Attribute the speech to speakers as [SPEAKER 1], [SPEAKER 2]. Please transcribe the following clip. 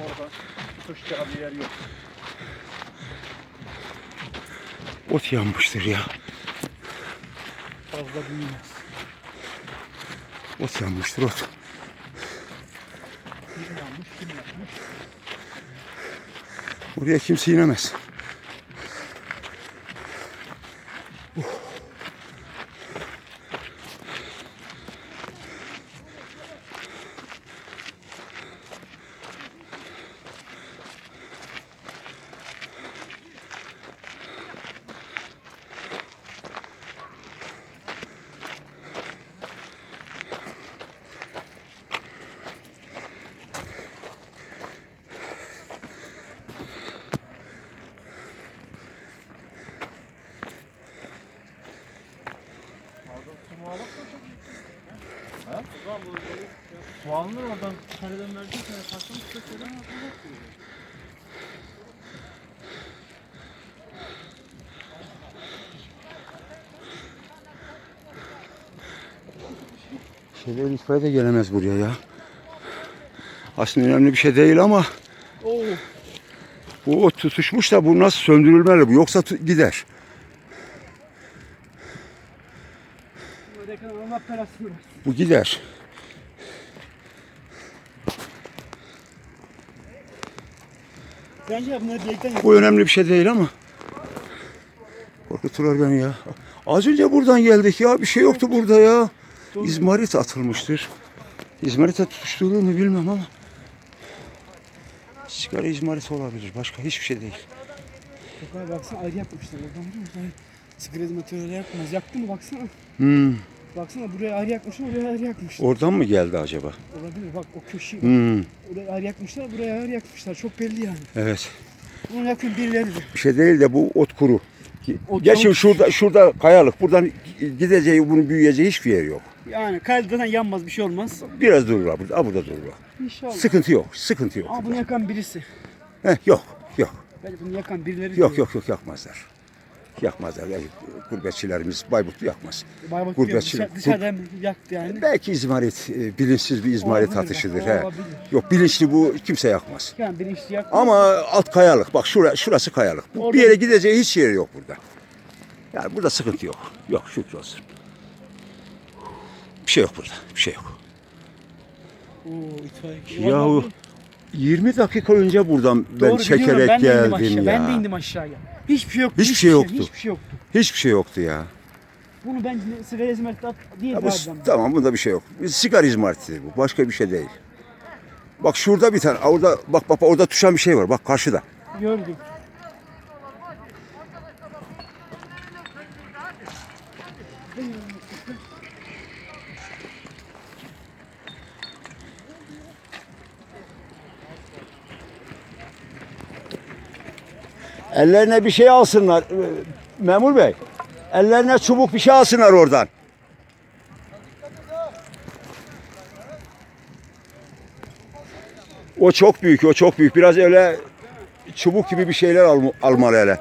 [SPEAKER 1] Orada tutuşacağı bir yer yok.
[SPEAKER 2] Ot yanmıştır ya.
[SPEAKER 1] Fazla büyümez.
[SPEAKER 2] Ot yanmıştır ot.
[SPEAKER 1] Kim yanmış kim yapmış.
[SPEAKER 2] Buraya kimse inemez.
[SPEAKER 1] Soğanlar oradan kareden verecek sana taşlamış da söyle.
[SPEAKER 2] Şeyler itfaiye de gelemez buraya ya. Aslında önemli bir şey değil ama
[SPEAKER 1] Oo.
[SPEAKER 2] bu tutuşmuş da bu nasıl söndürülmeli bu yoksa gider. Bu gider.
[SPEAKER 1] Bence bunları birlikte
[SPEAKER 2] Bu önemli bir şey değil ama. Korkutular beni ya. Az önce buradan geldik ya. Bir şey yoktu burada ya. İzmarit atılmıştır. İzmarit'e tutuşturduğunu bilmem ama. Sigara izmarit olabilir. Başka hiçbir şey değil.
[SPEAKER 1] Sokağa baksana ayrı yapmışlar. Oradan biliyor musun? Sigara materyali yakmaz. Yaktı mı baksana.
[SPEAKER 2] Hmm.
[SPEAKER 1] Baksana buraya ayrı yakmışlar, oraya ayrı yakmışlar.
[SPEAKER 2] Oradan mı geldi acaba?
[SPEAKER 1] Olabilir bak o köşeyi
[SPEAKER 2] Hmm.
[SPEAKER 1] oraya ayrı yakmışlar, buraya ayrı yakmışlar. Çok belli yani.
[SPEAKER 2] Evet.
[SPEAKER 1] Bunu yakın birileri.
[SPEAKER 2] Bir şey değil de bu ot kuru.
[SPEAKER 1] Ot
[SPEAKER 2] Geçin
[SPEAKER 1] kuru.
[SPEAKER 2] şurada şurada kayalık. Buradan gideceği, bunun büyüyeceği hiçbir yer yok.
[SPEAKER 1] Yani kalbiden yanmaz bir şey olmaz.
[SPEAKER 2] Biraz durur ha burada. Ha burada durur. ha.
[SPEAKER 1] İnşallah.
[SPEAKER 2] Sıkıntı yok. Sıkıntı yok.
[SPEAKER 1] Ama bunu yakan birisi.
[SPEAKER 2] Heh, yok. Yok.
[SPEAKER 1] Bence bunu yakan birileri.
[SPEAKER 2] Yok yok yok yakmazlar. Yakmazlar. Yani gurbetçilerimiz Bayburt'u yakmaz.
[SPEAKER 1] Bayburt diyor, dışarı- dışarıdan yaktı yani.
[SPEAKER 2] Belki izmarit, e, bilinçsiz bir izmarit
[SPEAKER 1] Olabilir,
[SPEAKER 2] atışıdır. He.
[SPEAKER 1] olabilir.
[SPEAKER 2] Yok bilinçli bu kimse yakmaz.
[SPEAKER 1] Yani bilinçli yaktı.
[SPEAKER 2] Ama alt kayalık. Bak şura, şurası kayalık. Bu
[SPEAKER 1] Orada-
[SPEAKER 2] bir yere gideceği hiç yeri yok burada. Yani burada sıkıntı yok. Yok şükür olsun. Bir şey yok burada. Bir şey yok.
[SPEAKER 1] Oo, itfaiye.
[SPEAKER 2] Yahu 20 dakika önce buradan ben çekerek
[SPEAKER 1] ben de indim
[SPEAKER 2] geldim
[SPEAKER 1] aşağı,
[SPEAKER 2] ya.
[SPEAKER 1] Ben de indim aşağıya. Hiçbir şey yoktu.
[SPEAKER 2] Hiçbir şey yoktu.
[SPEAKER 1] Hiçbir şey yoktu.
[SPEAKER 2] Hiçbir şey yoktu ya.
[SPEAKER 1] Bunu ben sigara diye
[SPEAKER 2] Ya bu,
[SPEAKER 1] verdim.
[SPEAKER 2] tamam bunda bir şey yok. Sigara izmaritidir bu. Başka bir şey değil. Bak şurada bir tane. Orada bak bak orada tuşan bir şey var. Bak karşıda.
[SPEAKER 1] Gördüm.
[SPEAKER 2] Ellerine bir şey alsınlar. Ee, Memur Bey. Ellerine çubuk bir şey alsınlar oradan. O çok büyük, o çok büyük. Biraz öyle çubuk gibi bir şeyler alma- almalı hele.